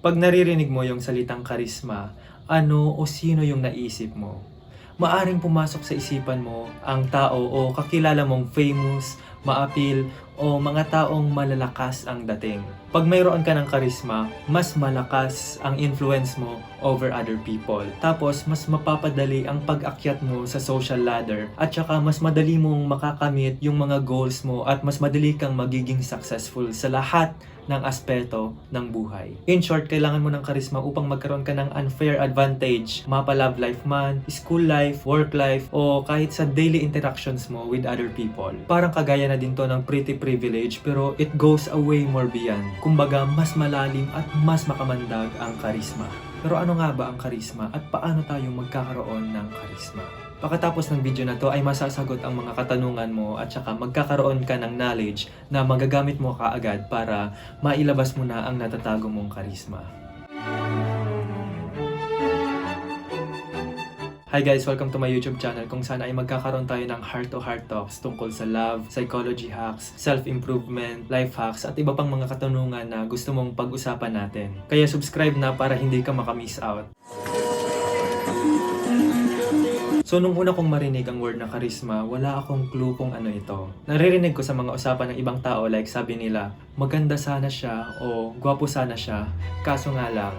Pag naririnig mo yung salitang karisma, ano o sino yung naisip mo? Maaring pumasok sa isipan mo ang tao o kakilala mong famous, maapil, o mga taong malalakas ang dating. Pag mayroon ka ng karisma, mas malakas ang influence mo over other people. Tapos, mas mapapadali ang pag-akyat mo sa social ladder at saka mas madali mong makakamit yung mga goals mo at mas madali kang magiging successful sa lahat ng aspeto ng buhay. In short, kailangan mo ng karisma upang magkaroon ka ng unfair advantage, mapa love life man, school life, work life, o kahit sa daily interactions mo with other people. Parang kagaya na din to ng pretty privilege pero it goes away more beyond. Kumbaga, mas malalim at mas makamandag ang karisma. Pero ano nga ba ang karisma at paano tayo magkakaroon ng karisma? Pagkatapos ng video na to ay masasagot ang mga katanungan mo at saka magkakaroon ka ng knowledge na magagamit mo kaagad para mailabas mo na ang natatago mong karisma. Hi guys! Welcome to my YouTube channel kung saan ay magkakaroon tayo ng heart-to-heart talks tungkol sa love, psychology hacks, self-improvement, life hacks, at iba pang mga katanungan na gusto mong pag-usapan natin. Kaya subscribe na para hindi ka makamiss out. So nung una kong marinig ang word na charisma, wala akong clue kung ano ito. Naririnig ko sa mga usapan ng ibang tao like sabi nila, maganda sana siya o gwapo sana siya, kaso nga lang,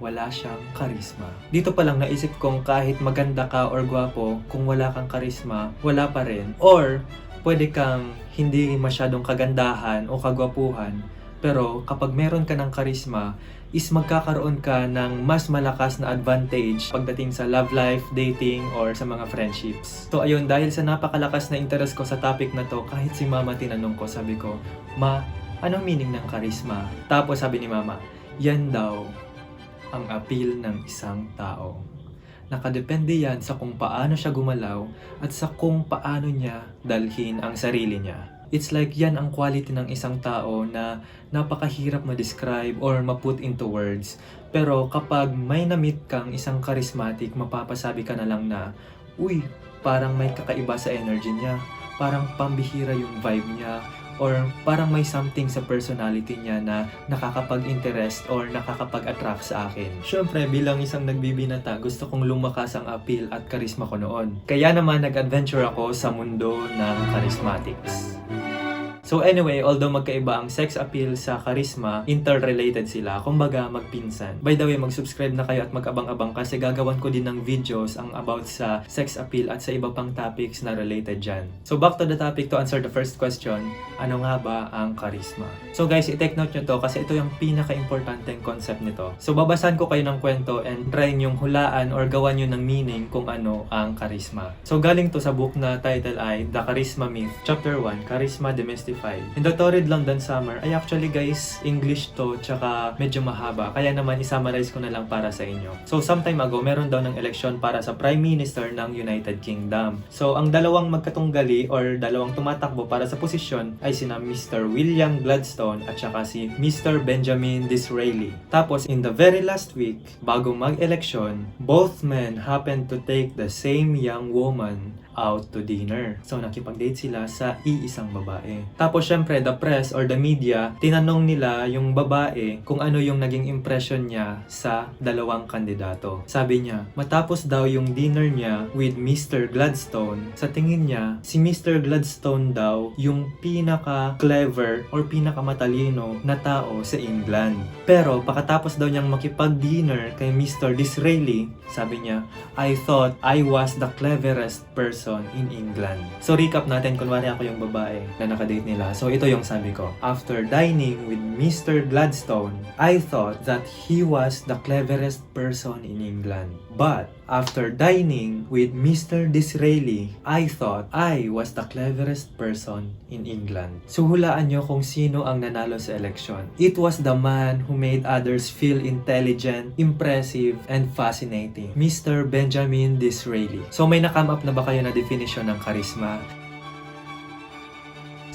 wala siyang karisma. Dito pa lang naisip kong kahit maganda ka or gwapo, kung wala kang karisma, wala pa rin. Or, pwede kang hindi masyadong kagandahan o kagwapuhan, pero kapag meron ka ng karisma, is magkakaroon ka ng mas malakas na advantage pagdating sa love life, dating, or sa mga friendships. So ayun, dahil sa napakalakas na interest ko sa topic na to, kahit si mama tinanong ko, sabi ko, Ma, anong meaning ng karisma? Tapos sabi ni mama, yan daw ang appeal ng isang tao. Nakadepende yan sa kung paano siya gumalaw at sa kung paano niya dalhin ang sarili niya. It's like yan ang quality ng isang tao na napakahirap ma-describe or ma-put into words. Pero kapag may na-meet kang isang charismatic, mapapasabi ka na lang na, Uy, parang may kakaiba sa energy niya. Parang pambihira yung vibe niya. Or parang may something sa personality niya na nakakapag-interest or nakakapag-attract sa akin. Siyempre, bilang isang nagbibinata, gusto kong lumakas ang appeal at karisma ko noon. Kaya naman nag-adventure ako sa mundo ng charismatics. So anyway, although magkaiba ang sex appeal sa charisma, interrelated sila, kumbaga magpinsan. By the way, mag-subscribe na kayo at mag-abang-abang kasi gagawan ko din ng videos ang about sa sex appeal at sa iba pang topics na related dyan. So back to the topic to answer the first question, ano nga ba ang charisma? So guys, i-take note nyo to kasi ito yung pinaka-importanteng concept nito. So babasahan ko kayo ng kwento and try nyong hulaan or gawan nyo ng meaning kung ano ang charisma. So galing to sa book na title ay The Charisma Myth, Chapter 1, Charisma Demystified. In the torrid London summer, ay actually guys, English to, tsaka medyo mahaba. Kaya naman isummarize ko na lang para sa inyo. So sometime ago, meron daw ng eleksyon para sa Prime Minister ng United Kingdom. So ang dalawang magkatunggali or dalawang tumatakbo para sa posisyon ay sina Mr. William Gladstone at saka si Mr. Benjamin Disraeli. Tapos in the very last week, bago mag-eleksyon, both men happened to take the same young woman out to dinner. So nakipag-date sila sa iisang babae. Tapos syempre the press or the media, tinanong nila yung babae kung ano yung naging impression niya sa dalawang kandidato. Sabi niya, matapos daw yung dinner niya with Mr. Gladstone, sa tingin niya, si Mr. Gladstone daw yung pinaka-clever or pinaka-matalino na tao sa England. Pero pagkatapos daw niyang makipag-dinner kay Mr. Disraeli, sabi niya, I thought I was the cleverest person in England. So recap natin, kunwari ako yung babae na nakadate nila. So ito yung sabi ko. After dining with Mr. Gladstone, I thought that he was the cleverest person in England. But after dining with Mr. Disraeli, I thought I was the cleverest person in England. So hulaan nyo kung sino ang nanalo sa election. It was the man who made others feel intelligent, impressive, and fascinating. Mr. Benjamin Disraeli. So may nakam up na ba kayo na definition ng charisma?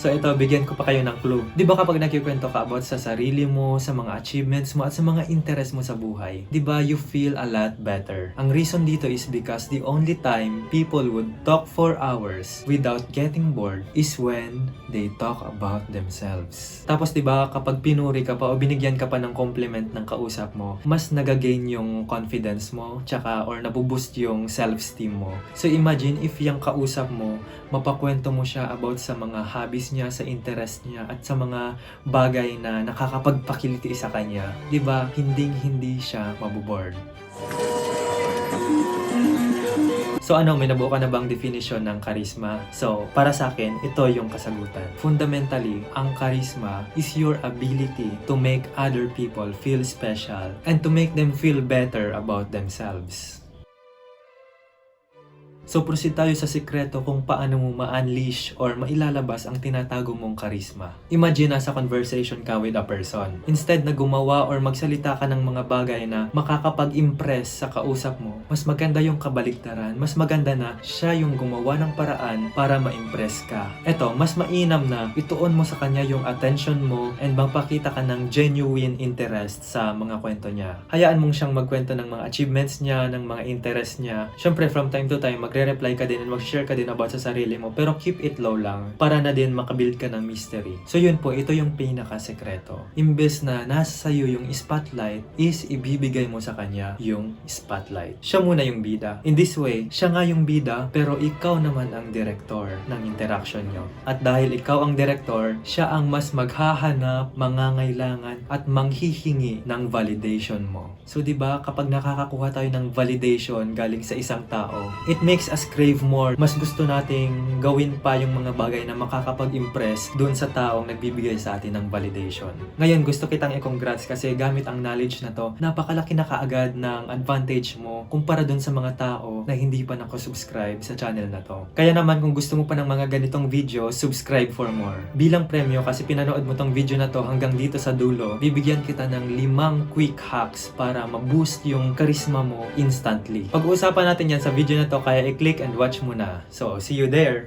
So ito, bigyan ko pa kayo ng clue. Di ba kapag nagkikwento ka about sa sarili mo, sa mga achievements mo, at sa mga interest mo sa buhay, di ba you feel a lot better? Ang reason dito is because the only time people would talk for hours without getting bored is when they talk about themselves. Tapos di ba kapag pinuri ka pa o binigyan ka pa ng compliment ng kausap mo, mas nagagain yung confidence mo, tsaka or nabuboost yung self-esteem mo. So imagine if yung kausap mo, mapakwento mo siya about sa mga hobbies niya, sa interest niya, at sa mga bagay na nakakapagpakiliti sa kanya. Di ba Hinding hindi siya mabuboard. So ano, may nabuo ka na bang definition ng charisma? So, para sa akin, ito yung kasagutan. Fundamentally, ang charisma is your ability to make other people feel special and to make them feel better about themselves. So proceed tayo sa sikreto kung paano mo ma-unleash or mailalabas ang tinatago mong karisma. Imagine nasa conversation ka with a person. Instead na gumawa or magsalita ka ng mga bagay na makakapag-impress sa kausap mo, mas maganda yung kabaligtaran. Mas maganda na siya yung gumawa ng paraan para ma-impress ka. Eto, mas mainam na ituon mo sa kanya yung attention mo and magpakita ka ng genuine interest sa mga kwento niya. Hayaan mong siyang magkwento ng mga achievements niya, ng mga interest niya. Siyempre, from time to time, magre-reply ka din and mag-share ka din about sa sarili mo. Pero keep it low lang para na din makabuild ka ng mystery. So yun po, ito yung pinaka-sekreto. Imbes na nasa sayo yung spotlight, is ibibigay mo sa kanya yung spotlight. Siya muna yung bida. In this way, siya nga yung bida, pero ikaw naman ang director ng interaction nyo. At dahil ikaw ang director, siya ang mas maghahanap, mangangailangan, at manghihingi ng validation mo. So 'di ba kapag nakakakuha tayo ng validation galing sa isang tao, it makes us crave more. Mas gusto nating gawin pa yung mga bagay na makakapag-impress doon sa taong nagbibigay sa atin ng validation. Ngayon gusto kitang i-congrats kasi gamit ang knowledge na to, napakalaki na kaagad ng advantage mo kumpara doon sa mga tao na hindi pa nakasubscribe sa channel na to. Kaya naman kung gusto mo pa ng mga ganitong video, subscribe for more. Bilang premyo kasi pinanood mo tong video na to hanggang dito sa dulo, bibigyan kita ng limang quick hacks para ma-boost yung charisma mo instantly. Pag-uusapan natin yan sa video na to, kaya i-click and watch mo na. So, see you there!